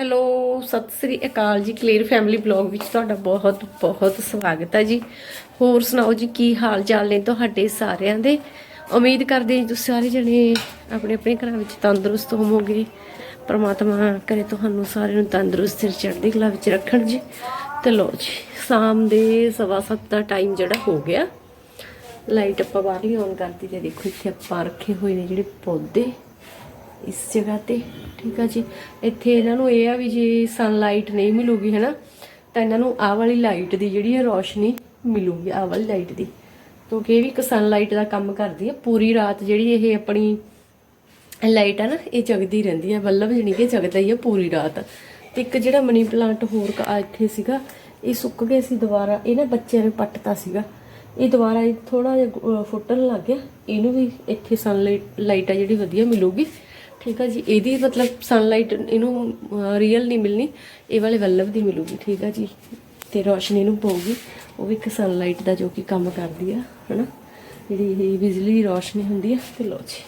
Hello Sat Sri ਅਕਾਲ ਜੀ clear family blog ਵਿੱਚ ਤੁਹਾਡਾ ਬਹੁਤ ਬਹੁਤ ਸਵਾਗਤ ਹੈ ਜੀ। ਹੋਰ ਸੁਣਾਓ ਜੀ, ਕੀ ਹਾਲ ਚਾਲ ਨੇ ਤੁਹਾਡੇ ਸਾਰਿਆਂ ਦੇ? ਉਮੀਦ ਕਰਦੇ ਜੀ, ਤੁਸੀਂ ਸਾਰੇ ਜਣੇ ਆਪਣੇ ਆਪਣੇ ਘਰਾਂ ਵਿੱਚ ਤੰਦਰੁਸਤ ਹੋਵੋਗੇ। ਪਰਮਾਤਮਾ ਕਰੇ ਤੁਹਾਨੂੰ ਸਾਰਿਆਂ ਨੂੰ ਤੰਦਰੁਸਤ ਸਿਰ ਚੜ੍ਹਦੀ ਕਲਾ ਵਿੱਚ ਰੱਖਣ ਜੀ। ਤੇ ਲੋ ਜੀ, ਸ਼ਾਮ ਦੇ ਸਵਾ ਸੱਤ ਦਾ ਟਾਈਮ ਜਿਹੜਾ ਹੋ ਗਿਆ। ਲਾਈਟ ਆਪਾਂ ਬਾਹਰਲੀ ਔਨ ਕਰਤੀ ਤੇ ਦੇਖੋ, ਇੱਥੇ ਆਪਾਂ ਰੱਖੇ ਹੋਏ ਨੇ ਜਿਹੜੇ ਪੌਦੇ। ਇਸ ਜਗ੍ਹਾ ਤੇ, ਠੀਕ ਆ ਜੀ? ਇੱਥੇ ਇਹਨਾਂ ਨੂੰ ਇਹ ਆ ਵੀ ਜੇ ਸਨਲਾਈਟ ਨਹੀਂ ਮਿਲੂਗੀ, ਹੈਨਾ, ਤਾਂ ਇਹਨਾਂ ਨੂੰ ਆਹ ਵਾਲੀ ਲਾਈਟ ਦੀ ਜਿਹੜੀ ਹੈ ਰੋਸ਼ਨੀ ਮਿਲੂਗੀ, ਆਹ ਵਾਲੀ ਲਾਈਟ ਦੀ। ਕਿਉਂਕਿ ਇਹ ਵੀ ਇੱਕ ਸਨਲਾਈਟ ਦਾ ਕੰਮ ਕਰਦੀ ਹੈ ਪੂਰੀ ਰਾਤ ਜਿਹੜੀ ਇਹ ਆਪਣੀ ਲਾਈਟ ਆ ਨਾ, ਇਹ ਜਗਦੀ ਰਹਿੰਦੀ ਹੈ ਬੱਲਬ ਜਣੀ ਕਿ ਜਗਦਾ ਹੀ ਹੈ ਪੂਰੀ ਰਾਤ। ਤੇ ਇੱਕ ਜਿਹੜਾ ਮਨੀ ਪਲਾਂਟ ਹੋਰ ਕ- ਇੱਥੇ ਸੀਗਾ, ਇਹ ਸੁੱਕ ਗਿਆ ਸੀ ਦੁਬਾਰਾ, ਇਹ ਨਾ ਬੱਚਿਆਂ ਨੇ ਪੱਟਤਾ ਸੀਗਾ। ਇਹ ਦੁਬਾਰਾ ਥੋੜਾ ਜਿਹਾ ਫੁੱਟਣ ਲੱਗ ਗਿਆ, ਇਹਨੂੰ ਵੀ ਇੱਥੇ ਸਨਲਾਈਟ ਲਾਈਟ ਆ ਜਿਹੜੀ ਵਧੀਆ ਮਿਲੂਗੀ। ਠੀਕ ਆ ਜੀ, ਇਹਦੀ ਮਤਲਬ ਸਨਲਾਈਟ ਇਹਨੂੰ ਰੀਅਲ ਨਹੀਂ ਮਿਲਣੀ, ਇਹ ਵਾਲੇ ਬੱਲਬ ਦੀ ਮਿਲੂਗੀ, ਠੀਕ ਆ ਜੀ। ਤੇ ਰੋਸ਼ਨੀ ਨੂੰ ਪਊਗੀ, ਉਹ ਵੀ ਇੱਕ ਸਨਲਾਈਟ ਦਾ ਜੋ ਕਿ ਕੰਮ ਕਰਦੀ ਆ, ਹਨਾ? ਜਿਹੜੀ ਇਹ ਬਿਜਲੀ ਦੀ ਰੋਸ਼ਨੀ ਹੁੰਦੀ ਆ, ਤੇ ਲੋ ਜੀ।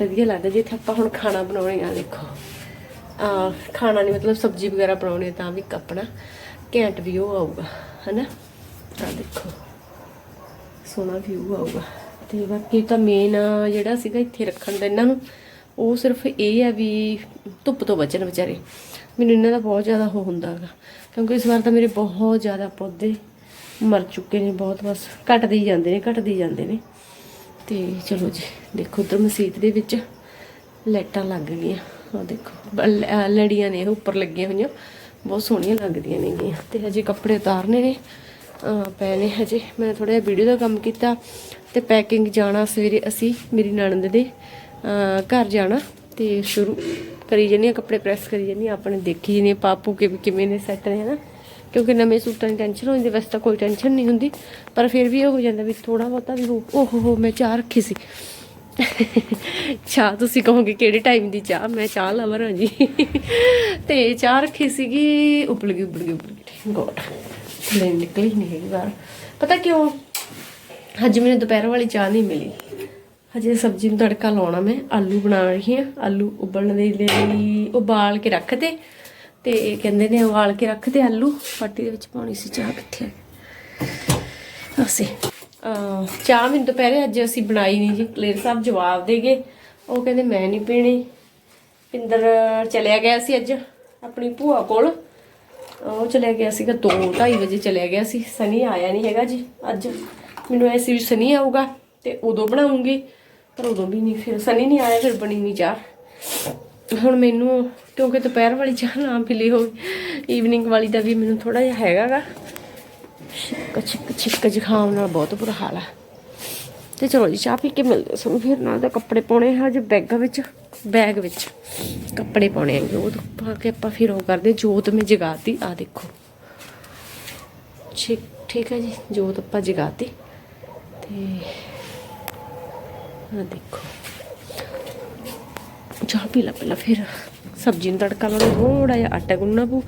ਵਧੀਆ ਲੱਗਦਾ ਜਿੱਥੇ ਆਪਾਂ ਹੁਣ ਖਾਣਾ ਬਣਾਉਣੇ ਆ, ਦੇਖੋ। ਆ, ਖਾਣਾ ਨਹੀਂ ਮਤਲਬ ਸਬਜ਼ੀ ਵਗੈਰਾ ਬਣਾਉਣੀ, ਤਾਂ ਵੀ ਆਪਣਾ ਘੈਂਟ ਵੀ ਉਹ ਆਊਗਾ, ਹਨਾ? ਆ ਦੇਖੋ। ਸੋਹਣਾ ਵਿਊ ਆਊਗਾ। ਤੇ ਬਾਕੀ ਤਾਂ ਮੇਨ ਜਿਹੜਾ ਸੀਗਾ ਇੱਥੇ ਰੱਖਣ ਦਾ, ਇਹਨਾਂ ਨੂੰ ਉਹ ਸਿਰਫ ਇਹ ਆ ਵੀ ਧੁੱਪ ਤੋਂ ਬਚਣ ਵਿਚਾਰੇ। ਮੈਨੂੰ ਇਹਨਾਂ ਦਾ ਬਹੁਤ ਜ਼ਿਆਦਾ ਹੋ ਹੁੰਦਾ ਹੈਗਾ। ਕਿਉਂਕਿ ਇਸ ਵਾਰ ਤਾਂ ਮੇਰੇ ਬਹੁਤ ਜ਼ਿਆਦਾ ਪੌਦੇ ਮਰ ਚੁੱਕੇ ਨੇ ਬਹੁਤ, ਬਸ ਘਟਦੇ ਹੀ ਜਾਂਦੇ ਨੇ, ਘਟਦੇ ਹੀ ਜਾਂਦੇ ਨੇ। ਤੇ ਚਲੋ ਜੀ, ਦੇਖੋ ਉਧਰ ਮਸਜਿਦ ਦੇ ਵਿੱਚ ਲਾਈਟਾਂ ਲੱਗ ਗਈਆਂ। ਆ ਦੇਖੋ ਲੜੀਆਂ ਨੇ ਉੱਪਰ ਲੱਗੀਆਂ ਹੋਈਆਂ। ਬਹੁਤ ਸੋਹਣੀਆਂ ਲੱਗਦੀਆਂ ਨੇਗੀਆਂ। ਤੇ ਹਜੇ ਕੱਪੜੇ ਉਤਾਰਨੇ ਨੇ। ਅਹ ਪਏ ਨੇ ਹਜੇ। ਮੈਂ ਥੋੜਾ ਜਿਹਾ ਵੀਡੀਓ ਦਾ ਕੰਮ ਕੀਤਾ। ਤੇ ਪੈਕਿੰਗ ਜਾਣਾ ਸਵੇਰੇ ਅਸੀਂ, ਮੇਰੀ ਨਣਦ ਦੇ। ਘਰ ਜਾਣਾ ਤੇ ਸ਼ੁਰੂ ਕਰੀ ਜੰਨੀ ਆ ਕੱਪੜੇ ਪ੍ਰੈਸ ਕਰੀ ਜੰਨੀ ਆ ਆਪਣੇ ਦੇਖੀ ਜੰਨੀ ਪਾਪੂ ਕੇ ਕਿਵੇਂ ਨੇ ਸੈੱਟ ਨੇ, ਹਨਾ? ਕਿਉਂਕਿ ਨਵੇਂ ਸੂਟਾਂ ਦੀ ਟੈਨਸ਼ਨ ਹੋ ਜਾਂਦੀ ਵੈਸੇ ਤਾਂ ਕੋਈ ਟੈਨਸ਼ਨ ਨਹੀਂ ਹੁੰਦੀ, ਪਰ ਫਿਰ ਵੀ ਇਹ ਹੋ ਜਾਂਦਾ ਵੀ ਥੋੜਾ ਬਹੁਤਾ ਵੀ ਹੋ, ਓਹ ਹੋ ਮੈਂ ਚਾਹ ਰੱਖੀ ਸੀ। ਚਾਹ ਤੁਸੀਂ ਕਹੋਗੇ ਕਿਹੜੇ ਟਾਈਮ ਦੀ ਚਾਹ? ਮੈਂ ਚਾਹ ਲਵਰ ਹਾਂ ਜੀ ਤੇ ਚਾਹ ਰੱਖੀ ਸੀਗੀ, ਉਬਲ ਗਈ ਉਬਲ ਗਈ ਉਬਲ ਗਈ ਗੋਡ ਲੈ ਨਿਕਲੀ ਨਹੀਂ ਹੈਗੀ ਬਾਹਰ। ਪਤਾ ਕਿਉਂ? ਅੱਜ ਮੈਨੂੰ ਦੁਪਹਿਰ ਵਾਲੀ ਚਾਹ ਨਹੀਂ ਮਿਲੀ। ਹਜੇ ਸਬਜ਼ੀ ਨੂੰ ਤੜਕਾ ਲਾਉਣਾ ਮੈਂ, ਆਲੂ ਬਣਾ ਰਹੀ ਹਾਂ। ਆਲੂ ਉਬਲਣ ਦੇ ਲਈ ਉਬਾਲ ਕੇ ਰੱਖਦੇ। ਤੇ ਕਹਿੰਦੇ ਨੇ ਉਬਾਲ ਕੇ ਰੱਖਦੇ ਆਲੂ। ਪਾਟੀ ਦੇ ਵਿੱਚ ਪਾਉਣੀ ਸੀ ਚਾਹ ਕਿੱਥੇ ਹੈ ਅਸੀਂ ਚਾਹ ਮੈਨੂੰ ਦੁਪਹਿਰੇ ਅੱਜ ਅਸੀਂ ਬਣਾਈ ਨਹੀਂ ਜੀ। ਕਲੇਰ ਸਾਹਿਬ ਜਵਾਬ ਦੇ ਗਏ ਉਹ ਕਹਿੰਦੇ ਮੈਂ ਨਹੀਂ ਪੀਣੀ। ਪਿੰਦਰ ਚਲਿਆ ਗਿਆ ਸੀ ਅੱਜ ਆਪਣੀ ਭੂਆ ਕੋਲ। ਉਹ ਚਲਿਆ ਗਿਆ ਸੀਗਾ 2:30 ਵਜੇ ਚਲਿਆ ਗਿਆ ਸੀ। ਸਨੀ ਆਇਆ ਨਹੀਂ ਹੈਗਾ ਜੀ। ਅੱਜ ਮੈਨੂੰ ਐਸੀ ਵੀ ਸਨੀ ਆਊਗਾ ਤੇ ਉਦੋਂ ਬਣਾਉਂਗੀ। ਪਰ ਉਦੋਂ ਵੀ ਨਹੀਂ, ਫਿਰ ਸਨੀ ਨਹੀਂ ਆਇਆ, ਫਿਰ ਬਣੀ ਨਹੀਂ ਚਾਹ। ਹੁਣ ਮੈਨੂੰ, ਕਿਉਂਕਿ ਦੁਪਹਿਰ ਵਾਲੀ ਚਾਹ ਨਾ ਪੀਲੀ ਹੋਵੇ ਈਵਨਿੰਗ ਵਾਲੀ ਦਾ ਵੀ ਮੈਨੂੰ ਥੋੜਾ ਜਿਹਾ ਹੈਗਾਗਾ। ਛਿੱਕ ਛਿੱਕ ਛਿੱਕ ਜਖਾਮ ਨਾਲ ਬਹੁਤ ਬੁਰਾ ਹਾਲ ਆ। ਤੇ ਚਲੋ ਜੀ, ਚਾਹ ਪੀ ਕੇ ਮਿਲਦੇ ਸਾਨੂੰ ਫਿਰ, ਨਾਲ ਦਾ ਕੱਪੜੇ ਪਾਉਣੇ ਆ ਜੇ ਬੈਗਾਂ ਵਿੱਚ। ਬੈਗ ਵਿੱਚ, ਕੱਪੜੇ ਪਾਉਣੇ ਆ ਉਹ ਪਾ ਕੇ ਆਪਾਂ ਫਿਰ ਉਹ ਕਰਦੇ ਜੋਤ ਮੈਂ ਜਗਾਤੀ ਆ ਦੇਖੋ। ਠੀਕ ਠੀਕ ਹੈ ਜੀ, ਜੋਤ ਆਪਾਂ ਜਗਾਤੀ। ਤੇ ਆ ਦੇਖੋ। ਚਾਹ ਪੀ ਲਾ ਪਹਿਲਾਂ ਫਿਰ। ਸਬਜ਼ੀ ਨੂੰ ਤੜਕਾ ਲਾਉਣਾ ਥੋੜਾ ਜਿਹਾ ਆਟਾ ਗੁੰਨਣਾ ਪਊ।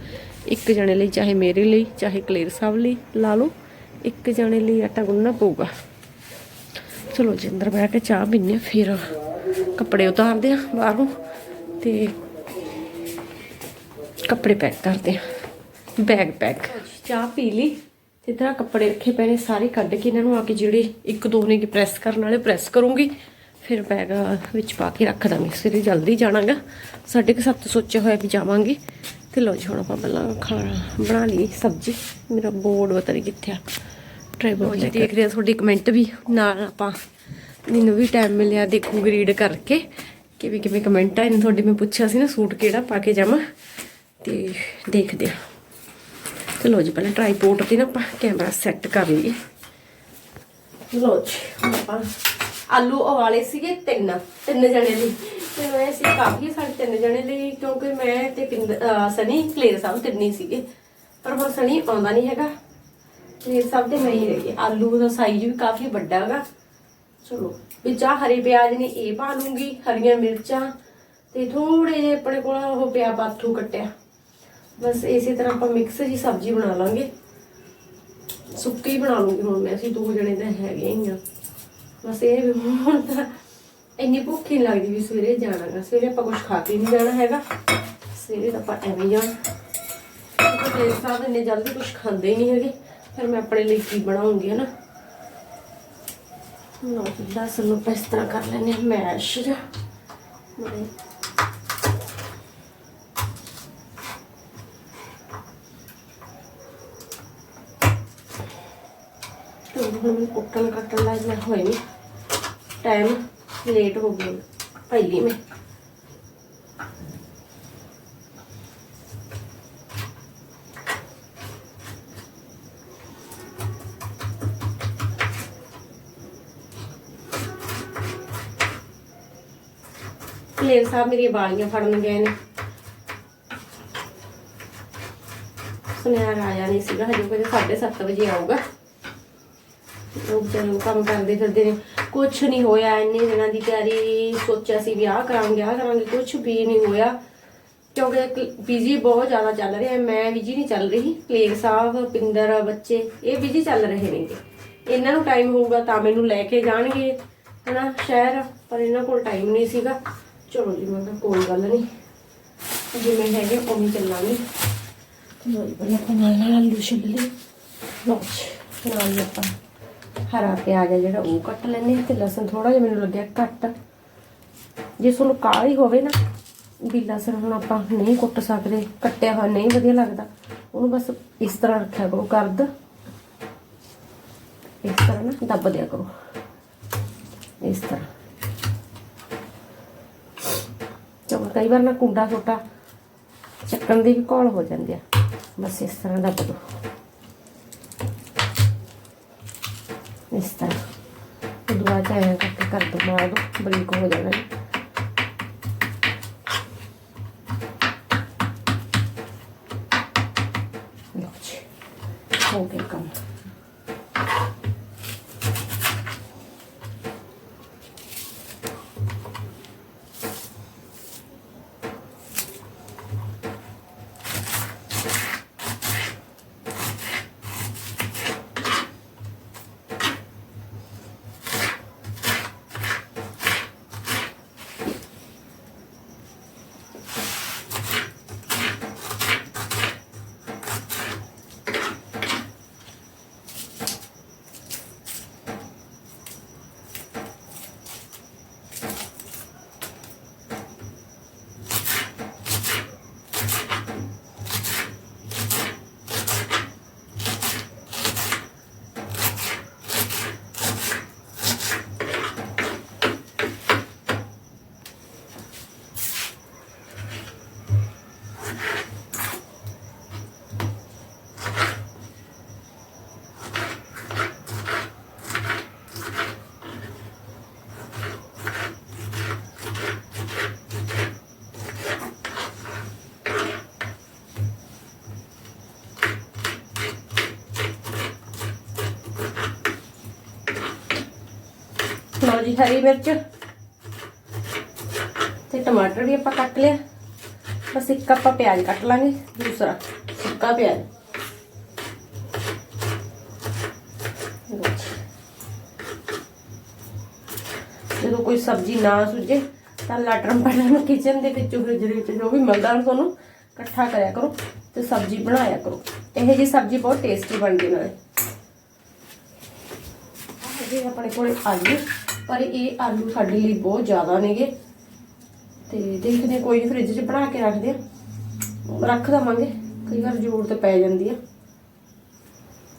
ਇੱਕ ਜਣੇ ਲਈ ਚਾਹੇ ਮੇਰੇ ਲਈ ਚਾਹੇ ਕਲੇਰ ਸਾਹਿਬ ਲਈ ਲਾ ਲਓ। ਇੱਕ ਜਣੇ ਲਈ ਆਟਾ ਗੁੰਨਣਾ ਪਊਗਾ। ਚਲੋ ਜੀ ਅੰਦਰ ਬੈਠ ਕੇ ਚਾਹ ਪੀਨੇ ਆ, ਫਿਰ ਕੱਪੜੇ ਉਤਾਰਦੇ ਆ ਬਾਹਰੋਂ ਤੇ ਕੱਪੜੇ ਪੈਕ ਕਰਦੇ ਆ ਬੈਗ ਪੈਕ। ਚਾਹ ਪੀ ਲਈ। ਤੇ ਤਰ੍ਹਾਂ ਕੱਪੜੇ ਰੱਖੇ ਪਏ ਨੇ ਸਾਰੇ ਕੱਢ ਕੇ ਇਹਨਾਂ ਨੂੰ ਆ ਕੇ ਜਿਹੜੇ ਇੱਕ ਦੋ ਨੇ ਕਿ ਪ੍ਰੈਸ ਕਰਨ ਵਾਲੇ ਪ੍ਰੈਸ ਕਰੂੰਗੀ। ਫਿਰ ਬੈਗ ਵਿੱਚ ਪਾ ਕੇ ਰੱਖ ਦਾਂਗੇ ਸਵੇਰੇ ਜਲਦੀ ਜਾਣਾਗਾ। ਸਾਢੇ ਕੁ ਸੱਤ ਸੋਚਿਆ ਹੋਇਆ ਵੀ ਜਾਵਾਂਗੇ। ਤੇ ਲੋ ਜੀ ਹੁਣ ਆਪਾਂ ਪਹਿਲਾਂ ਖਾਣਾ ਬਣਾ ਲਈ ਸਬਜ਼ੀ। ਮੇਰਾ ਬੋਰਡ ਪਤਾ ਨਹੀਂ ਕਿੱਥੇ ਆ। ਟ੍ਰਾਈਪੋਡ ਲੈ ਦੇਖ ਰਹੇ ਤੁਹਾਡੇ ਕਮੈਂਟ ਵੀ। ਨਾਲ ਆਪਾਂ ਮੈਨੂੰ ਵੀ ਟਾਈਮ ਮਿਲਿਆ ਦੇਖੂਗੀ ਰੀਡ ਕਰਕੇ ਕਿਵੇਂ ਕਿਵੇਂ ਕਮੈਂਟ ਆਏ ਨੇ ਤੁਹਾਡੇ ਮੈਂ ਪੁੱਛਿਆ ਸੀ ਨਾ ਸੂਟ ਕਿਹੜਾ ਪਾ ਕੇ ਜਾਵਾਂ। ਤੇ ਦੇਖਦੇ ਆ। ਚਲੋ ਜੀ ਪਹਿਲਾਂ ਟ੍ਰਾਈਪੋਡ ਤੇ ਨਾ ਆਪਾਂ ਕੈਮਰਾ ਸੈੱਟ ਕਰ ਲਈਏ। ਲੋ ਜੀ ਆਪਾਂ ਆਲੂ ਉਵਾਲੇ ਸੀਗੇ ਤਿੰਨ ਤਿੰਨ ਜਣੇ ਲਈ। ਤੇ ਮੈਂ ਸੀ ਕਾਫੀ ਸਾਡੇ ਤਿੰਨ ਜਣੇ ਲਈ, ਕਿਉਂਕਿ ਮੈਂ ਤੇ ਪਿੰਦ- ਸਨੀ, ਕਲੇਰ ਸਾਹਿਬ ਤਿੰਨੇ ਹੀ ਸੀਗੇ। ਪਰ ਹੁਣ ਸਨੀ ਆਉਂਦਾ ਨਹੀਂ ਹੈਗਾ। ਕਲੇਰ ਸਾਹਿਬ ਤੇ ਮੈਂ ਹੀ ਰਹੀ ਆਲੂ ਦਾ ਸਾਈਜ਼ ਵੀ ਕਾਫੀ ਵੱਡਾ ਹੈਗਾ। ਚਲੋ ਵਿੱਚ ਆਹ ਹਰੇ ਪਿਆਜ਼ ਨੇ ਇਹ ਪਾ ਲੂੰਗੀ, ਹਰੀਆਂ ਮਿਰਚਾਂ। ਤੇ ਥੋੜੇ ਜਿਹੇ ਆਪਣੇ ਕੋਲ ਉਹ ਪਿਆ ਬਾਥੂ ਕੱਟਿਆ। ਬਸ ਇਸੇ ਤਰ੍ਹਾਂ ਆਪਾਂ ਮਿਕਸ ਜੀ ਸਬਜ਼ੀ ਬਣਾ ਲਾਂਗੇ। ਸੁੱਕੀ ਬਣਾ ਲੂੰਗੀ ਹੁਣ ਮੈਂ, ਅਸੀਂ ਦੋ ਜਣੇ ਤਾਂ ਹੈਗੇ ਹੀ ਆ। ਬਸ ਇਹ ਵੀ ਹੁਣ ਤਾਂ ਇੰਨੀ ਭੁੱਖ ਹੀ ਨੀ ਲੱਗਦੀ ਵੀ ਸਵੇਰੇ ਜਾਣਾਗਾ ਸਵੇਰੇ ਆਪਾਂ ਕੁਝ ਖਾ ਕੇ ਨਹੀਂ ਜਾਣਾ ਹੈਗਾ। ਸਵੇਰੇ ਤਾਂ ਆਪਾਂ ਐਵੇਂ ਜਾਣਾ। ਕਿਉਂਕਿ ਦੇਖ ਸਾਹਿਬ ਇੰਨੇ ਜਲਦੀ ਕੁਝ ਖਾਂਦੇ ਹੀ ਨਹੀਂ ਹੈਗੇ। ਫਿਰ ਮੈਂ ਆਪਣੇ ਲਈ ਕੀ ਬਣਾਉਂਗੀ, ਹਨਾ? ਲੋ ਦੱਸ ਨੂੰ ਇਸ ਤਰ੍ਹਾਂ ਕਰ ਲੈਣੇ ਮੈਸ਼ ਜਿਹਾ। ਨਾਲੇ ਹੁਣ ਕੁੱਟਣ ਕੱਟਣ ਦਾ ਮੈਂ ਹੋਏ ਨਹੀਂ ਟਾਈਮ ਲੇਟ ਹੋ ਗਿਆ ਪਹਿਲੀ ਮੈਂ। ਕਲੇਰ ਸਾਹਿਬ ਮੇਰੀਆਂ ਬਾਲੀਆਂ ਫੜਨ ਗਏ ਨੇ। ਸੁਨਿਆਰ ਆਇਆ ਨਹੀਂ ਸੀਗਾ, ਹਜੇ ਕੋਈ 7:30 ਵਜੇ ਆਊਗਾ। ਉਹ ਚਲੋ ਕੰਮ ਕਰਦੇ ਫਿਰਦੇ ਨੇ। ਕੁਝ ਨਹੀਂ ਹੋਇਆ, ਇੰਨੇ ਦਿਨਾਂ ਦੀ ਤਿਆਰੀ, ਸੋਚਿਆ ਸੀ ਵੀ ਆਹ ਕਰਾਂਗੇ ਆਹ ਕਰਾਂਗੇ ਕੁਝ ਵੀ ਨਹੀਂ ਹੋਇਆ। ਕਿਉਂਕਿ ਬਿਜ਼ੀ ਬਹੁਤ ਜ਼ਿਆਦਾ ਚੱਲ ਰਿਹਾ, ਮੈਂ ਬਿਜ਼ੀ ਨਹੀਂ ਚੱਲ ਰਹੀ। ਕਲੇਰ ਸਾਹਿਬ, ਪਿੰਦਰ, ਬੱਚੇ, ਇਹ ਬਿਜ਼ੀ ਚੱਲ ਰਹੇ ਨੇਗੇ। ਇਹਨਾਂ ਨੂੰ ਟਾਈਮ ਹੋਊਗਾ ਤਾਂ ਮੈਨੂੰ ਲੈ ਕੇ ਜਾਣਗੇ, ਹਨਾ, ਸ਼ਹਿਰ, ਪਰ ਇਹਨਾਂ ਕੋਲ ਟਾਈਮ ਨਹੀਂ ਸੀਗਾ। ਚਲੋ ਜੀ, ਮੈਂ ਕਿਹਾ ਕੋਈ ਗੱਲ ਨਹੀਂ ਜਿਵੇਂ ਹੈਗੇ, ਉਵੇਂ ਚੱਲਾਂਗੇ। ਲੋ ਜੀ, ਪਹਿਲਾਂ ਆਪਾਂ ਨਾਲ ਆਲੂ ਛਿੱਲ ਲੋ ਜੀ ਨਾਲ ਆਪਾਂ। ਹਰਾ ਪਿਆਜ਼ ਆ ਜਿਹੜਾ, ਉਹ ਕੱਟ ਲੈਨੇ ਤੇ ਲਸਣ ਥੋੜਾ ਜਿਹਾ ਮੈਨੂੰ ਲੱਗਿਆ ਘੱਟ। ਜੇ ਤੁਹਾਨੂੰ ਕਾਲੀ ਹੋਵੇ ਨਾ, ਵੀ ਲਸਣ ਹੁਣ ਆਪਾਂ ਨਹੀਂ ਕੁੱਟ ਸਕਦੇ, ਕੱਟਿਆ ਹੋਇਆ ਨਹੀਂ ਵਧੀਆ ਲੱਗਦਾ, ਉਹਨੂੰ ਬਸ ਇਸ ਤਰ੍ਹਾਂ ਰੱਖਿਆ ਕਰੋ ਕਰਦ ਇਸ ਤਰ੍ਹਾਂ ਨਾ ਦੱਬ ਦਿਆ ਕਰੋ। ਇਸ ਤਰ੍ਹਾਂ। ਚਲੋ, ਕਈ ਵਾਰ ਨਾ ਕੁੰਡਾ ਛੋਟਾ ਚੱਕਣ ਦੀ ਵੀ ਘੋਲ ਹੋ ਜਾਂਦੀ ਆ। ਬਸ ਇਸ ਤਰ੍ਹਾਂ ਦੱਬ ਦੋ ਇਸ ਤਰ੍ਹਾਂ ਦੁਆ ਚਾਇਆ ਕਰਕੇ ਕਰ ਦੋ ਜੀ ਹਰੀ ਮਿਰਚ ਤੇ ਟਮਾਟਰ ਵੀ ਆਪਾਂ ਕੱਟ ਲਿਆ। ਬਸ ਇੱਕ ਆਪਾਂ ਪਿਆਜ਼ ਕੱਟ ਲਾਂਗੇ, ਦੂਸਰਾ ਸੁੱਕਾ ਪਿਆਜ਼। ਜਦੋਂ ਕੋਈ ਸਬਜ਼ੀ ਨਾ ਸੁੱਜੇ ਤਾਂ ਲਾਟਰ ਲਾਟਰਮ ਪਟਰਮ ਕਿਚਨ ਦੇ ਵਿੱਚੋਂ ਫ੍ਰਿਜ ਦੇ ਵਿੱਚ ਜੋ ਵੀ ਮਿਲਦਾ ਨਾ ਤੁਹਾਨੂੰ ਇਕੱਠਾ ਕਰਿਆ ਕਰੋ ਤੇ ਸਬਜ਼ੀ ਬਣਾਇਆ ਕਰੋ। ਇਹ ਜੀ ਸਬਜ਼ੀ ਬਹੁਤ ਟੇਸਟੀ ਬਣਦੀ ਨਾਲੇ। ਹੈਗੇ ਆਪਣੇ ਕੋਲੇ ਆਲੂ। ਪਰ ਇਹ ਆਲੂ ਸਾਡੇ ਲਈ ਬਹੁਤ ਜ਼ਿਆਦਾ ਨੇਗੇ। ਤੇ ਦੇਖਦੇ ਹਾਂ, ਕੋਈ ਨਹੀਂ ਫ੍ਰਿਜ 'ਚ ਬਣਾ ਕੇ ਰੱਖਦੇ ਆ ਰੱਖ ਦਵਾਂਗੇ। ਕਈ ਵਾਰ ਜ਼ਰੂਰਤ ਪੈ ਜਾਂਦੀ ਆ।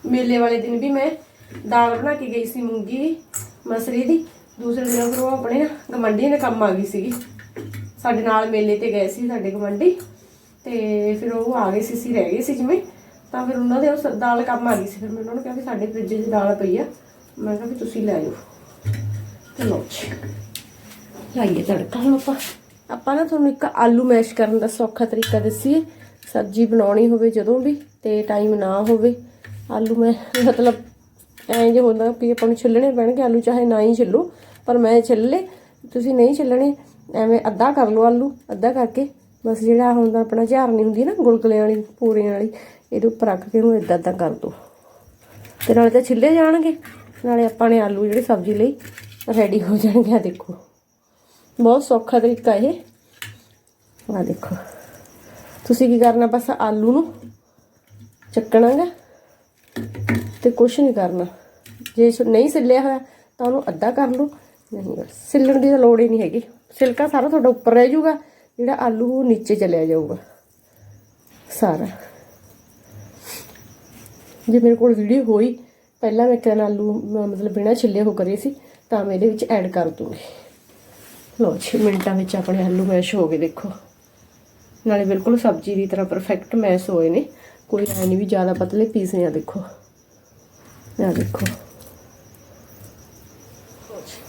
ਮੇਲੇ ਵਾਲੇ ਦਿਨ ਵੀ ਮੈਂ ਦਾਲ ਬਣਾ ਕੇ ਗਈ ਸੀ ਮੂੰਗੀ ਦੀ, ਮਸਰੀ ਦੀ। ਦੂਸਰੇ ਦਿਨ ਫਿਰ ਉਹ ਆਪਣੇ ਨਾ ਗਮੰਡੀ ਨੇ ਕੰਮ ਆ ਗਈ ਸੀਗੀ। ਸਾਡੇ ਨਾਲ ਮੇਲੇ ਤੇ ਗਏ ਸੀ ਸਾਡੇ ਗਮੰਡੀ ਤੇ ਫਿਰ ਉਹ ਆ ਗਏ ਸੀ ਸੀ ਰਹਿ ਗਏ ਸੀ ਜਿਵੇਂ। ਤਾਂ ਫਿਰ ਉਹਨਾਂ ਦੇ ਉਹ ਦਾਲ ਕੰਮ ਆ ਗਈ ਸੀ। ਫਿਰ ਮੈਂ ਉਹਨਾਂ ਨੂੰ ਕਿਹਾ ਵੀ ਸਾਡੇ ਫ੍ਰਿਜ 'ਚ ਦਾਲ ਪਈ ਆ। ਮੈਂ ਕਿਹਾ ਵੀ ਤੁਸੀਂ ਲੈ ਜਾਓ। ਤੇ ਲਓ ਜੀ ਲਾਈਏ ਤੜਕਾ ਹੁਣ ਆਪਾਂ ਆਪਾਂ ਨਾ ਤੁਹਾਨੂੰ ਇੱਕ ਆਲੂ ਮੈਸ਼ ਕਰਨ ਦਾ ਸੌਖਾ ਤਰੀਕਾ ਦੱਸੀਏ। ਸਬਜ਼ੀ ਬਣਾਉਣੀ ਹੋਵੇ ਜਦੋਂ ਵੀ ਤੇ ਟਾਈਮ ਨਾ ਹੋਵੇ। ਆਲੂ ਮੈਂ ਮਤਲਬ ਐਂ ਜੇ ਹੁੰਦਾ ਵੀ ਆਪਾਂ ਨੂੰ ਛਿੱਲਣੇ ਪੈਣਗੇ, ਆਲੂ ਚਾਹੇ ਨਾ ਹੀ ਛਿੱਲੋ, ਪਰ ਮੈਂ ਛਿੱਲੇ ਤੁਸੀਂ ਨਹੀਂ ਛਿੱਲਣੇ, ਐਵੇਂ ਅੱਧਾ ਕਰ ਲਓ ਆਲੂ, ਅੱਧਾ ਕਰਕੇ। ਬਸ ਜਿਹੜਾ ਹੁੰਦਾ ਆਪਣਾ ਝਾਰਨੀ ਹੁੰਦੀ ਨਾ, ਗੁਲਗੁਲੇ ਵਾਲੀ, ਪੂਰੀਆਂ ਵਾਲੀ, ਇਹਦੇ ਉੱਪਰ ਰੱਖ ਕੇ ਉਹਨੂੰ ਇਦਾਂ ਇਦਾਂ ਕਰ ਦੋ। ਤੇ ਨਾਲੇ ਤਾਂ ਛਿੱਲੇ ਜਾਣਗੇ। ਨਾਲੇ ਆਪਾਂ ਨੇ ਆਲੂ ਜਿਹੜੇ ਸਬਜ਼ੀ ਲਈ ਰੈਡੀ ਹੋ ਜਾਣਗੇ ਆ ਦੇਖੋ। ਬਹੁਤ ਸੌਖਾ ਤਰੀਕਾ ਇਹ। ਆ ਦੇਖੋ। ਤੁਸੀਂ ਕੀ ਕਰਨਾ, ਬਸ ਆਲੂ ਨੂੰ ਚੱਕਣਾਗਾ ਤੇ ਕੁਛ ਨਹੀਂ ਕਰਨਾ। ਜੇ ਨਹੀਂ ਸਿੱਲਿਆ ਹੋਇਆ, ਤਾਂ ਉਹਨੂੰ ਅੱਧਾ ਕਰ ਲਓ। ਨਹੀਂ ਸਿੱਲਣ ਦੀ ਤਾਂ ਲੋੜ ਹੀ ਨਹੀਂ ਹੈਗੀ। ਸਿਲਕਾ ਸਾਰਾ ਤੁਹਾਡਾ ਉੱਪਰ ਰਹਿ ਜਾਊਗਾ, ਜਿਹੜਾ ਆਲੂ ਉਹ ਨੀਚੇ ਚਲਿਆ ਜਾਊਗਾ। ਸਾਰਾ। ਜੇ ਮੇਰੇ ਕੋਲ ਵੀਡੀਓ ਹੋਈ, ਪਹਿਲਾਂ ਮੈਂ ਕਿਹਾ ਆਲੂ ਮਤਲਬ ਬਿਨਾਂ ਛਿੱਲੇ ਹੋ ਕਰੇ ਸੀ ਤਾਂ ਮੈਂ ਇਹਦੇ ਵਿੱਚ ਐਡ ਕਰ ਦੂੰਗੀ। ਲੋ 6 ਮਿੰਟਾਂ ਵਿੱਚ ਆਪਣੇ ਆਲੂ ਮੈਸ਼ ਹੋ ਗਏ, ਦੇਖੋ। ਨਾਲੇ ਬਿਲਕੁਲ ਸਬਜ਼ੀ ਦੀ ਤਰ੍ਹਾਂ ਪਰਫੈਕਟ ਮੈਸ਼ ਹੋਏ ਨੇ। ਕੋਈ ਐ ਨਹੀਂ ਵੀ ਜ਼ਿਆਦਾ ਪਤਲੇ ਪੀਸ ਨੇ ਆ, ਦੇਖੋ। ਆ, ਦੇਖੋ।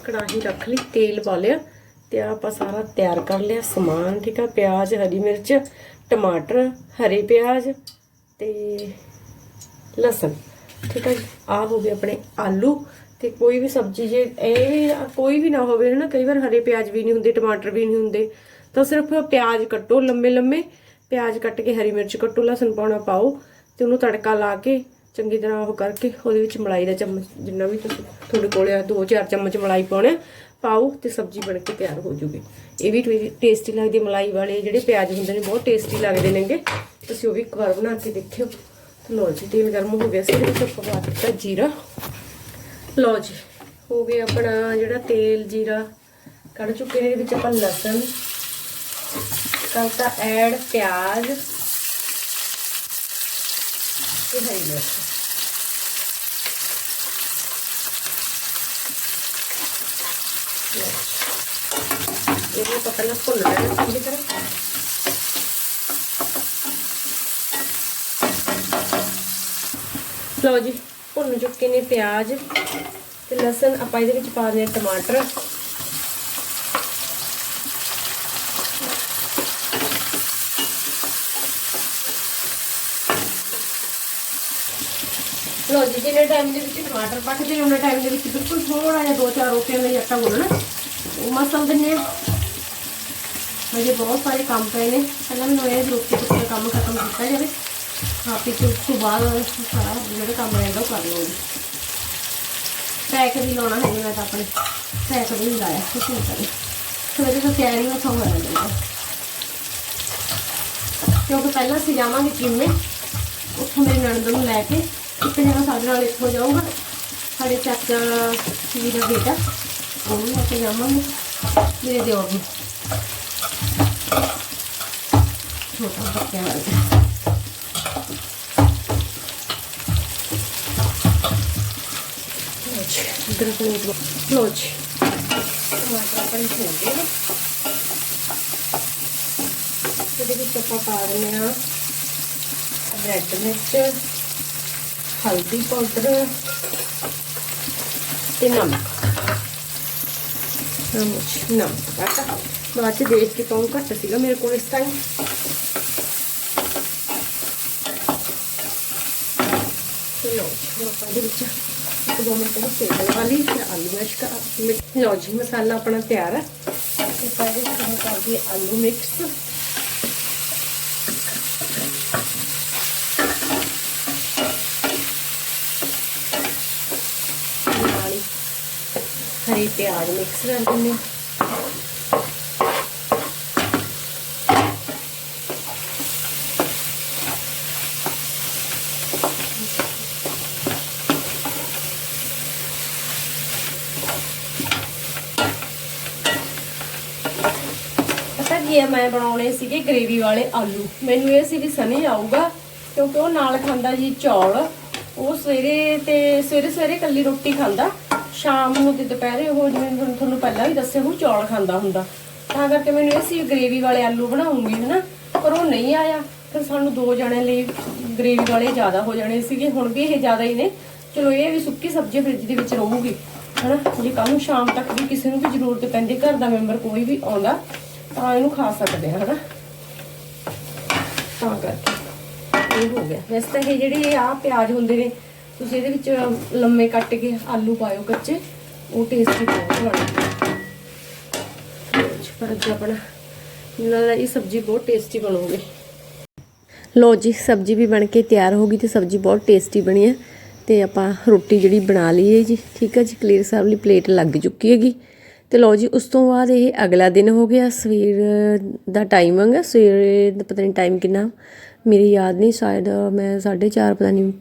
ਕੜਾਹੀ ਰੱਖ ਲਈ, ਤੇਲ ਪਾ ਲਿਆ ਤੇ ਆਹ ਆਪਾਂ ਸਾਰਾ ਤਿਆਰ ਕਰ ਲਿਆ, ਸਮਾਨ, ਠੀਕ ਆ, ਪਿਆਜ਼, ਹਰੀ ਮਿਰਚ, ਟਮਾਟਰ, ਹਰੇ ਪਿਆਜ਼ ਤੇ ਲਸਣ, ਠੀਕ ਹੈ ਆ ਹੋ ਗਏ ਆਪਣੇ ਆਲੂ। ਤੇ ਕੋਈ ਵੀ ਸਬਜ਼ੀ ਜੇ ਇਹ ਵੀ ਕੋਈ ਵੀ ਨਾ ਹੋਵੇ ਹਨਾ, ਕਈ ਵਾਰ ਹਰੇ ਪਿਆਜ਼ ਵੀ ਨਹੀਂ ਹੁੰਦੇ, ਟਮਾਟਰ ਵੀ ਨਹੀਂ ਹੁੰਦੇ, ਤਾਂ ਸਿਰਫ ਪਿਆਜ਼ ਕੱਟੋ ਲੰਮੇ ਲੰਮੇ, ਪਿਆਜ਼ ਕੱਟ ਕੇ ਹਰੀ ਮਿਰਚ ਕੱਟੋ, ਲਸਣ ਪਾਉਣਾ ਪਾਓ ਤੇ ਉਹਨੂੰ ਤੜਕਾ ਲਾ ਕੇ ਚੰਗੀ ਤਰ੍ਹਾਂ ਉਹ ਕਰਕੇ ਉਹਦੇ ਵਿੱਚ ਮਲਾਈ ਦਾ ਚਮਚ ਜਿੰਨਾ ਵੀ ਤੁਸੀਂ ਤੁਹਾਡੇ ਕੋਲ ਆ ਦੋ ਚਾਰ ਚਮਚ ਮਲਾਈ ਪਾਉਣਾ ਪਾਓ ਤੇ ਸਬਜ਼ੀ ਬਣ ਕੇ ਤਿਆਰ ਹੋ ਜੂਗੀ। ਇਹ ਵੀ ਟੇਸਟੀ ਲੱਗਦੀ ਮਲਾਈ ਵਾਲੇ ਜਿਹੜੇ ਪਿਆਜ਼ ਹੁੰਦੇ ਨੇ ਬਹੁਤ ਟੇਸਟੀ ਲੱਗਦੇ ਨੇਗੇ। ਤੁਸੀਂ ਉਹ ਵੀ ਇੱਕ ਵਾਰ ਬਣਾ ਕੇ ਦੇਖਿਓ। ਤੇ ਜੀ, ਤੇਲ ਗਰਮ ਹੋ ਗਿਆ ਸੀ, ਇਹਦੇ ਵਿੱਚ ਆਪਾਂ ਪਾ ਦਿੱਤਾ ਜੀਰਾ। ਲਓ ਜੀ, ਹੋ ਗਿਆ ਆਪਣਾ ਜਿਹੜਾ ਤੇਲ ਜੀਰਾ ਕੱਢ ਚੁੱਕੇ ਨੇ, ਇਹਦੇ ਵਿੱਚ ਆਪਾਂ ਲਸਣ ਕਰਤਾ ਐਡ ਪਿਆਜ਼ ਤੇ ਹਰੀ ਮਿਰਚ। ਇਹਨੂੰ ਆਪਾਂ ਪਹਿਲਾਂ ਭੁੰਨ ਲੈਣਾ ਚੰਗੀ ਤਰ੍ਹਾਂ। ਲਓ ਜੀ ਭੁੰਨ ਚੁੱਕੇ ਨੇ ਪਿਆਜ਼ ਤੇ ਲਸਣ ਆਪਾਂ ਇਹਦੇ ਵਿੱਚ ਪਾ ਦਿੰਦੇ ਟਮਾਟਰ। ਲਓ ਜੀ ਜਿਹੜੇ ਟਾਈਮ ਦੇ ਵਿੱਚ ਟਮਾਟਰ ਪੱਕਦੇ ਉਹਨਾਂ ਟਾਈਮ ਦੇ ਵਿੱਚ ਬਿਲਕੁਲ ਥੋੜਾ ਜਿਹਾ ਦੋ ਚਾਰ ਰੋਟੀਆਂ ਲਈ ਆਟਾ ਗੁੰਨਣਾ। ਉਹ ਮਸਲ ਦਿੰਨੇ ਆ ਮੇਰੇ ਬਹੁਤ ਸਾਰੇ ਕੰਮ ਪਏ ਨੇ। ਪਹਿਲਾਂ ਮੈਨੂੰ ਇਹ ਰੋਟੀ ਟੁੱਕ ਦਾ ਕੰਮ ਖਤਮ ਕੀਤਾ ਜਾਵੇ। ਆਪੀ ਤੋਂ ਉਸ ਤੋਂ ਬਾਅਦ ਸਾਰਾ ਜਿਹੜਾ ਕੰਮ ਰਹਿੰਦਾ ਉਹ ਕਰ ਲਵਾਂਗੀ ਪੈਕ ਵੀ ਲਾਉਣਾ ਹੈ ਮੈਂ ਤਾਂ ਆਪਣੇ। ਪੈਕ ਵੀ ਲਾਇਆ, ਕੁਛ ਕਰੇ ਸਵੇਰੇ ਤਾਂ ਤਿਆਰੀ ਨਾਲ ਸੌਂ ਜਾਣਾ ਕਿਉਂਕਿ ਪਹਿਲਾਂ ਅਸੀਂ ਜਾਵਾਂਗੇ ਕਿੰਨੇ, ਉੱਥੋਂ ਮੇਰੇ ਨਣਦ ਨੂੰ ਲੈ ਕੇ ਇੱਕ ਜਣਾ ਸਾਡੇ ਨਾਲ ਇੱਥੋਂ ਜਾਊਗਾ, ਸਾਡੇ ਚਾਚਾ ਜੀ ਦਾ ਬੇਟਾ, ਉਹਨੂੰ ਲੈ ਕੇ ਜਾਵਾਂਗੇ, ਮੇਰੇ ਦਿਓਰ ਨੂੰ ਛੋਟਾ ਬੱਚਾ ਵਾਲਾ ਇਧਰ ਤੋਂ ਲੋ ਜੀ ਟਮਾਟਰ ਆਪਣੇ ਹੋ ਗਏ ਨੇ ਇਹਦੇ ਵਿੱਚ ਆਪਾਂ ਪਾ ਦਿੰਦੇ ਆ ਰੈਡ ਮਿਰਚ ਹਲਦੀ ਪਾਊਡਰ ਤੇ ਨਮਕ ਨਮਕ ਨਮਕ ਪਾਤਾ ਬਾਅਦ ਚ ਦੇਖ ਕੇ ਪਾਉਂ ਘੱਟ ਸੀਗਾ ਮੇਰੇ ਕੋਲ ਇਸ ਟਾਈਮ ਲੋ ਆਪਾਂ ਇਹਦੇ ਵਿੱਚ ਇੱਕ ਦੋ ਮਿੰਟ ਨੂੰ ਸੇਕ ਲਗਾ ਲਈ, ਫਿਰ ਆਲੂ ਮੈਸ਼ ਕਰ ਲਓ ਜੀ, ਮਸਾਲਾ ਆਪਣਾ ਤਿਆਰ ਹੈ। ਤੇ ਪਹਿਲੇ ਅਸੀਂ ਕਰ ਦਈਏ ਆਲੂ ਮਿਕਸ। ਹਰੀ ਪਿਆਜ਼ ਮਿਕਸ ਕਰ ਦਿੰਦੇ ਕੀ ਹੈ ਮੈਂ ਬਣਾਉਣੇ ਸੀਗੇ ਗ੍ਰੇਵੀ ਵਾਲੇ ਆਲੂ। ਮੈਨੂੰ ਇਹ ਸੀ ਵੀ ਸਨੀ ਆਊਗਾ, ਕਿਉਂਕਿ ਉਹ ਨਾਲ ਖਾਂਦਾ ਜੀ ਚੌਲ। ਉਹ ਸਵੇਰੇ ਤੇ ਸਵੇਰੇ ਸਵੇਰੇ ਕੱਲੀ ਰੋਟੀ ਖਾਂਦਾ। ਸ਼ਾਮ ਨੂੰ ਤੇ ਦੁਪਹਿਰੇ ਉਹ ਜਿਵੇਂ ਤੁਹਾਨੂੰ ਪਹਿਲਾਂ ਵੀ ਦੱਸਿਆ, ਉਹ ਚੌਲ ਖਾਂਦਾ ਹੁੰਦਾ। ਤਾਂ ਕਰਕੇ ਮੈਨੂੰ ਇਹ ਸੀ ਗ੍ਰੇਵੀ ਵਾਲੇ ਆਲੂ ਬਣਾਉਂਗੀ, ਹਨਾ? ਪਰ ਉਹ ਨਹੀਂ ਆਇਆ। ਫਿਰ ਸਾਨੂੰ ਦੋ ਜਣੇ ਲਈ ਗ੍ਰੇਵੀ ਵਾਲੇ ਜ਼ਿਆਦਾ ਹੋ ਜਾਣੇ ਸੀਗੇ। ਹੁਣ ਵੀ ਇਹ ਜ਼ਿਆਦਾ ਹੀ ਨੇ। ਚਲੋ, ਇਹ ਵੀ ਸੁੱਕੀ ਸਬਜ਼ੀ ਫ੍ਰਿਜ ਦੇ ਵਿੱਚ ਰਹੂਗੀ, ਹਨਾ? ਜੇ ਕੱਲ ਨੂੰ ਸ਼ਾਮ ਤੱਕ ਵੀ ਕਿਸੇ ਨੂੰ ਵੀ ਜ਼ਰੂਰਤ ਪੈਂਦੀ, ਘਰ ਦਾ ਮੈਂਬਰ ਕੋਈ ਵੀ ਆਉਂਦਾ ਤਾਂ ਇਹਨੂੰ ਖਾ ਸਕਦੇ ਆ, ਹਨਾ? ਤਾਂ ਕਰਕੇ। ਇਹ ਹੋ ਗਿਆ। ਵੈਸੇ ਤਾਂ ਇਹ ਜਿਹੜੇ ਆ ਪਿਆਜ਼ ਹੁੰਦੇ ਨੇ, ਤੁਸੀਂ ਇਹਦੇ ਵਿੱਚ ਲੰਮੇ ਕੱਟ ਕੇ ਆਲੂ ਪਾਇਓ ਕੱਚੇ, ਉਹ ਟੇਸਟੀ ਬਹੁਤ ਬਣਦਾ ਪਰ ਅੱਜ ਆਪਣਾ ਨਾਲ ਇਹ ਸਬਜ਼ੀ ਬਹੁਤ ਟੇਸਟੀ ਬਣੂਗੀ। ਲੋ ਜੀ, ਸਬਜ਼ੀ ਵੀ ਬਣ ਕੇ ਤਿਆਰ ਹੋ ਗਈ ਤੇ ਸਬਜ਼ੀ ਬਹੁਤ ਟੇਸਟੀ ਬਣੀ ਹੈ ਤੇ ਆਪਾਂ ਰੋਟੀ ਜਿਹੜੀ ਬਣਾ ਲਈ ਹੈ ਜੀ। ਠੀਕ ਹੈ ਜੀ ਕਲੀਅਰ ਸਾਹਿਬ ਲਈ ਪਲੇਟ ਲੱਗ ਚੁੱਕੀ ਹੈਗੀ। ਤੇ ਲਓ ਜੀ, ਉਸ ਤੋਂ ਬਾਅਦ ਇਹ ਅਗਲਾ ਦਿਨ ਹੋ ਗਿਆ। ਸਵੇਰ ਦਾ ਟਾਈਮਿੰਗ ਸਵੇਰੇ ਦਾ ਪਤਾ ਨਹੀਂ ਟਾਈਮ ਕਿੰਨਾ। ਮੇਰੀ ਯਾਦ ਨਹੀਂ ਸ਼ਾਇਦ ਮੈਂ 4:30 ਪਤਾ ਨਹੀਂ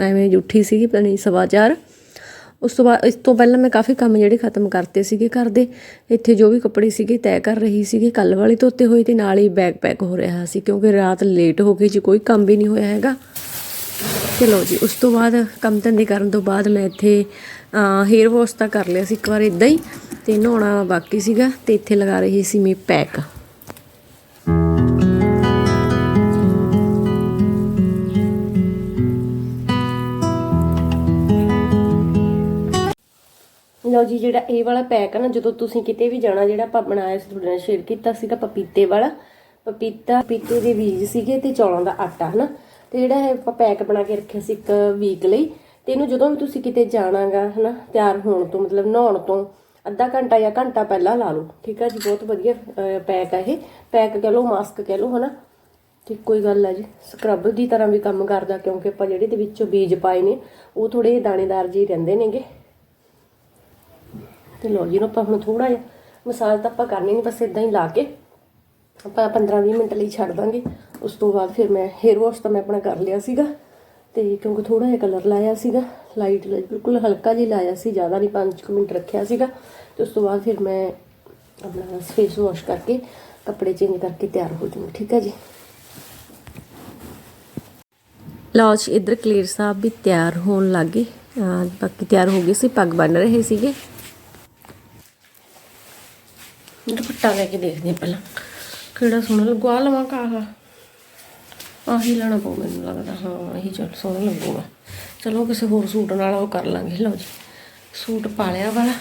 ਐਵੇਂ ਜਿਹੀ ਉੱਠੀ ਸੀਗੀ, ਪਤਾ ਨਹੀਂ ਸਵਾ ਚਾਰ। ਉਸ ਤੋਂ ਬਾਅਦ, ਇਸ ਤੋਂ ਪਹਿਲਾਂ ਮੈਂ ਕਾਫੀ ਕੰਮ ਜਿਹੜੇ ਖਤਮ ਕਰਤੇ ਸੀਗੇ ਘਰ ਦੇ। ਇੱਥੇ ਜੋ ਵੀ ਕੱਪੜੇ ਸੀਗੇ, ਤੈਅ ਕਰ ਰਹੀ ਸੀਗੀ। ਕੱਲ ਵਾਲੇ ਧੋਤੇ ਹੋਏ ਤੇ ਨਾਲ ਹੀ ਬੈਗ ਪੈਕ ਹੋ ਰਿਹਾ ਸੀ, ਕਿਉਂਕਿ ਰਾਤ ਲੇਟ ਹੋ ਗਈ ਜੀ, ਕੋਈ ਕੰਮ ਵੀ ਨਹੀਂ ਹੋਇਆ ਹੈਗਾ। ਚਲੋ ਜੀ, ਉਸ ਤੋਂ ਬਾਅਦ ਕੰਮ ਧੰਦੇ ਕਰਨ ਤੋਂ ਬਾਅਦ ਮੈਂ ਇੱਥੇ ਹੇਅਰ ਵਾਸ਼ ਤਾਂ ਕਰ ਲਿਆ ਸੀ ਇੱਕ ਵਾਰ ਇਦਾਂ ਹੀ ਤੇ ਨਹਾਉਣਾ ਬਾਕੀ ਸੀਗਾ ਤੇ ਇੱਥੇ ਲਗਾ ਰਹੀ ਸੀ ਮੈਂ ਪੈਕ ਲਓ ਜੀ, ਜਿਹੜਾ ਇਹ ਵਾਲਾ ਪੈਕ ਹੈ ਨਾ, ਜਦੋਂ ਤੁਸੀਂ ਕਿਤੇ ਵੀ ਜਾਣਾ, ਜਿਹੜਾ ਆਪਾਂ ਬਣਾਇਆ ਸੀ, ਤੁਹਾਡੇ ਨਾਲ ਸ਼ੇਅਰ ਕੀਤਾ ਸੀਗਾ, ਪਪੀਤੇ ਵਾਲਾ, ਪਪੀਤਾ, ਪਪੀਤੇ ਦੇ ਬੀਜ ਸੀਗੇ ਤੇ ਚੌਲਾਂ ਦਾ ਆਟਾ, ਹਨਾ? ਤੇ ਜਿਹੜਾ ਇਹ ਆਪਾਂ ਪੈਕ ਬਣਾ ਕੇ ਰੱਖਿਆ ਸੀ ਇੱਕ ਵੀਕ ਲਈ, ਤੇ ਇਹਨੂੰ ਜਦੋਂ ਵੀ ਤੁਸੀਂ ਕਿਤੇ ਜਾਣਾਗਾ, ਹਨਾ, ਤਿਆਰ ਹੋਣ ਤੋਂ, ਮਤਲਬ ਨਹਾਉਣ ਤੋਂ, ਅੱਧਾ ਘੰਟਾ ਜਾਂ ਘੰਟਾ ਪਹਿਲਾਂ ਲਾ ਲਓ। ਠੀਕ ਆ ਜੀ, ਬਹੁਤ ਵਧੀਆ ਪੈਕ ਹੈ ਇਹ। ਪੈਕ ਕਹ ਲਓ ਮਾਸਕ ਕਹ ਲਓ, ਹਨਾ। ਠੀਕ ਕੋਈ ਗੱਲ ਹੈ ਜੀ ਸਕਰਬ ਦੀ ਤਰ੍ਹਾਂ ਵੀ ਕੰਮ ਕਰਦਾ, ਕਿਉਂਕਿ ਆਪਾਂ ਜਿਹੜੇ ਦੇ ਵਿੱਚੋਂ ਬੀਜ ਪਾਏ ਨੇ, ਉਹ ਥੋੜੇ ਦਾਣੇਦਾਰ ਜਿਹੇ ਰਹਿੰਦੇ ਨੇਗੇ। ਤੇ ਲਓ ਜੀ ਨੂੰ ਆਪਾਂ ਹੁਣ ਥੋੜਾ ਜਿਹਾ ਮਸਾਜ ਤਾਂ ਆਪਾਂ ਕਰਨੀ ਨਹੀਂ ਬਸ ਇਦਾਂ ਹੀ ਲਾ ਕੇ ਆਪਾਂ 15-20 ਮਿੰਟ ਲਈ ਛੱਡ ਦਾਂਗੇ। ਉਸ ਤੋਂ ਬਾਅਦ ਫਿਰ ਮੈਂ ਹੇਅਰ ਵਾਸ਼ ਤਾਂ ਮੈਂ ਆਪਣਾ ਕਰ ਲਿਆ ਸੀਗਾ ਤੇ ਕਿਉਂਕਿ ਥੋੜਾ ਜਿਹਾ ਕਲਰ ਲਾਇਆ ਸੀਗਾ ਲਾਈਟ ਬਿਲਕੁਲ ਹਲਕਾ ਜਿਹਾ ਲਾਇਆ ਸੀ ਜ਼ਿਆਦਾ ਨਹੀਂ 5 ਮਿੰਟ ਰੱਖਿਆ ਸੀਗਾ ਤੇ ਉਸ ਤੋਂ ਬਾਅਦ ਫਿਰ ਮੈਂ ਆਪਣਾ ਫੇਸ ਵਾਸ਼ ਕਰਕੇ ਕੱਪੜੇ ਚੇਂਜ ਕਰਕੇ ਤਿਆਰ ਹੋ ਜਾਊਂਗੀ ਠੀਕ ਹੈ ਜੀ। ਲਓ ਜੀ ਇੱਧਰ ਕਲੀਅਰ ਸਾਹਿਬ ਵੀ ਤਿਆਰ ਹੋਣ ਲੱਗੇ। ਬਾਕੀ ਤਿਆਰ ਹੋ ਗਏ ਸੀ ਪੱਗ ਬੰਨ ਰਹੇ ਸੀਗੇ। ਦੁਪੱਟਾ ਲੈ ਕੇ ਦੇਖਦੇ ਹਾਂ ਪਹਿਲਾਂ। ਕਿਹੜਾ ਸੋਹਣਾ ਲੱਗਵਾ ਲਵਾਂ ਕਾਹ ਆਹੀ ਲੈਣਾ ਪਊ ਮੈਨੂੰ ਲੱਗਦਾ, ਹਾਂ ਇਹੀ ਚੱਲ ਸੋਹਣਾ ਲੱਗੂਗਾ। ਚਲੋ ਕਿਸੇ ਹੋਰ ਸੂਟ ਨਾਲ ਉਹ ਕਰ ਲਾਂਗੇ, ਲਓ ਜੀ। ਸੂਟ ਪਾ ਲਿਆ ਵਾਲਾ।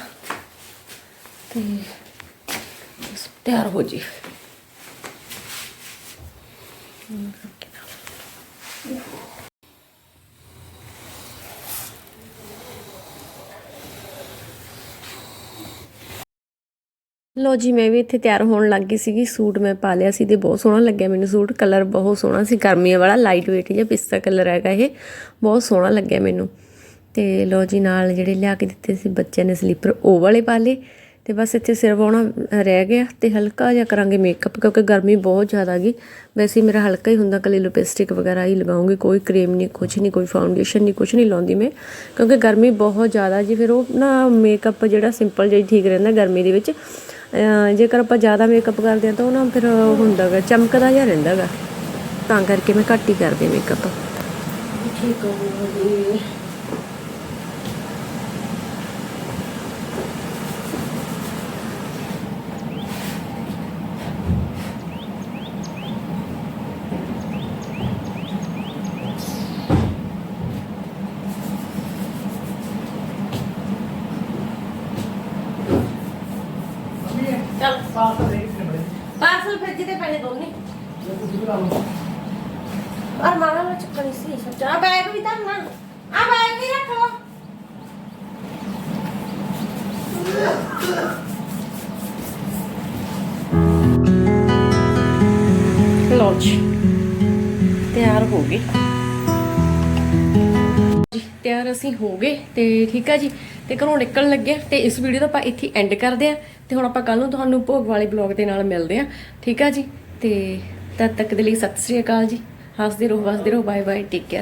ਤੇ ਤਿਆਰ ਹੋ ਜੀ। ਲੋ ਜੀ, ਮੈਂ ਵੀ ਇੱਥੇ ਤਿਆਰ ਹੋਣ ਲੱਗ ਗਈ ਸੀਗੀ। ਸੂਟ ਮੈਂ ਪਾ ਲਿਆ ਸੀ ਤੇ ਬਹੁਤ ਸੋਹਣਾ ਲੱਗਿਆ ਮੈਨੂੰ ਸੂਟ। ਕਲਰ ਬਹੁਤ ਸੋਹਣਾ ਸੀ। ਗਰਮੀਆਂ ਵਾਲਾ ਲਾਈਟ weight ਜਿਹਾ ਪਿਸਤਾ ਕਲਰ ਹੈਗਾ ਇਹ। ਬਹੁਤ ਸੋਹਣਾ ਲੱਗਿਆ ਮੈਨੂੰ। ਤੇ ਲੋ ਜੀ, ਨਾਲ ਜਿਹੜੇ ਲਿਆ ਕੇ ਦਿੱਤੇ ਸੀ ਬੱਚਿਆਂ ਨੇ ਸਲੀਪਰ ਉਹ ਵਾਲੇ ਪਾ ਲਏ। ਤੇ ਬਸ ਇੱਥੇ ਸਿਰ ਵਾਉਣਾ ਰਹਿ ਗਿਆ ਤੇ ਹਲਕਾ ਜਿਹਾ ਕਰਾਂਗੇ ਮੇਕਅਪ ਕਿਉਂਕਿ ਗਰਮੀ ਬਹੁਤ ਜ਼ਿਆਦਾ ਗਈ ਵੈਸੇ ਮੇਰਾ ਹਲਕਾ ਹੀ ਹੁੰਦਾ, ਕੱਲੇ ਲਿਪਸਟਿਕ ਵਗੈਰਾ ਹੀ ਲਗਾਉਂਗੀ ਕੋਈ ਕਰੀਮ ਨਹੀਂ ਕੁਝ ਨਹੀਂ, ਕੋਈ ਫਾਊਂਡੇਸ਼ਨ ਨਹੀਂ ਕੁਝ ਨਹੀਂ ਲਾਉਂਦੀ ਮੈਂ। ਕਿਉਂਕਿ ਗਰਮੀ ਬਹੁਤ ਜ਼ਿਆਦਾ ਜੀ, ਫਿਰ ਉਹ ਨਾ ਮੇਕਅਪ ਜਿਹੜਾ ਸਿੰਪਲ ਜਿਹਾ ਠੀਕ ਰਹਿੰਦਾ ਗਰਮੀ ਦੇ ਵਿੱਚ। ਜੇਕਰ ਆਪਾਂ ਜ਼ਿਆਦਾ ਮੇਕਅਪ ਕਰਦੇ ਹਾਂ ਤਾਂ ਉਹ ਨਾ ਫਿਰ ਹੁੰਦਾਗਾ, ਚਮਕਦਾ ਜਿਹਾ ਰਹਿੰਦਾਗਾ। ਤਾਂ ਕਰਕੇ ਮੈਂ ਘੱਟ ਹੀ ਕਰਦੀ ਮੇਕਅਪ ਠੀਕ ਹੋ ਜੀ ਪਾਰਸਲ ਫ੍ਰਿਜ ਤੇ ਪੈਣੇ ਦੋਨੇ। ਔਰ ਮਾਰਾ ਨੂੰ ਚੱਕਣੀ ਸੀ ਸੱਚਾ ਬੈਗ ਵੀ ਤਾਂ ਨਾ। ਆ ਬੈਗ ਵੀ ਰੱਖ ਲਓ ਜੀ, ਤਿਆਰ ਹੋ ਗਏ। ਤਿਆਰ ਅਸੀਂ ਹੋ ਗਏ ਤੇ ਠੀਕ ਆ ਜੀ। ਤੇ ਘਰੋਂ ਨਿਕਲਣ ਲੱਗੇ ਆ ਤੇ ਇਸ ਵੀਡੀਓ ਦਾ ਆਪਾਂ ਇੱਥੇ ਐਂਡ ਕਰਦੇ ਆ ਤੇ ਹੁਣ ਆਪਾਂ ਕੱਲ ਨੂੰ ਤੁਹਾਨੂੰ ਭੋਗ ਵਾਲੇ ਬਲੌਗ ਦੇ ਨਾਲ ਮਿਲਦੇ ਆ। ਠੀਕ ਆ ਜੀ? ਤੇ ਤਦ ਤੱਕ ਦੇ ਲਈ ਸਤਿ ਸ੍ਰੀ ਅਕਾਲ ਜੀ। ਹੱਸਦੇ ਰਹੋ ਹੱਸਦੇ ਰਹੋ। Bye bye take care